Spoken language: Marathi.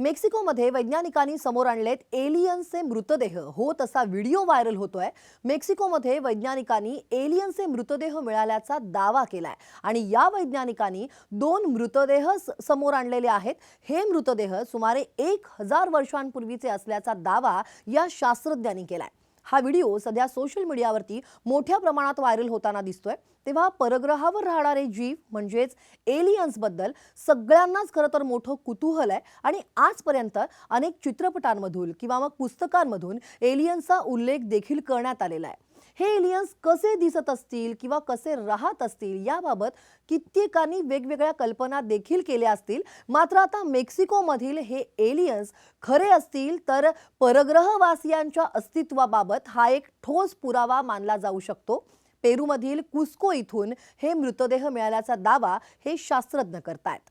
मेक्सिकोमध्ये वैज्ञानिकांनी समोर आणलेत एलियन्सचे मृतदेह. हो तसा व्हिडिओ व्हायरल होतोय. मेक्सिकोमध्ये वैज्ञानिकांनी एलियन्सचे मृतदेह मिळाल्याचा दावा केलाय. आणि या वैज्ञानिकांनी दोन मृतदेह स- समोर आणलेले आहेत. हे मृतदेह सुमारे एक हजार वर्षांपूर्वीचे असल्याचा दावा या शास्त्रज्ञांनी केलाय. हा व्हिडिओ सध्या सोशल मीडियावरती मोठ्या प्रमाणात व्हायरल होताना दिसतोय. तेव्हा परग्रहावर राहणारे जीव म्हणजेच एलियन्सबद्दल सगळ्यांनाच खरं तर मोठं कुतूहल आहे. आणि आजपर्यंत अनेक चित्रपटांमधून किंवा मग पुस्तकांमधून एलियन्सचा उल्लेख देखील करण्यात आलेला आहे. हे एलियन्स कसे दिसत असतील किंवा कसे राहत असतील याबाबत कित्येकांनी वेगवेगळ्या कल्पना देखील केल्या असतील. मात्र आता मेक्सिकोमधील हे एलियन्स खरे असतील तर परग्रहवासियांच्या अस्तित्वाबाबत हा एक ठोस पुरावा मानला जाऊ शकतो. पेरूमधील कुस्को इथून हे मृतदेह मिळाल्याचा दावा हे शास्त्रज्ञ करतायत.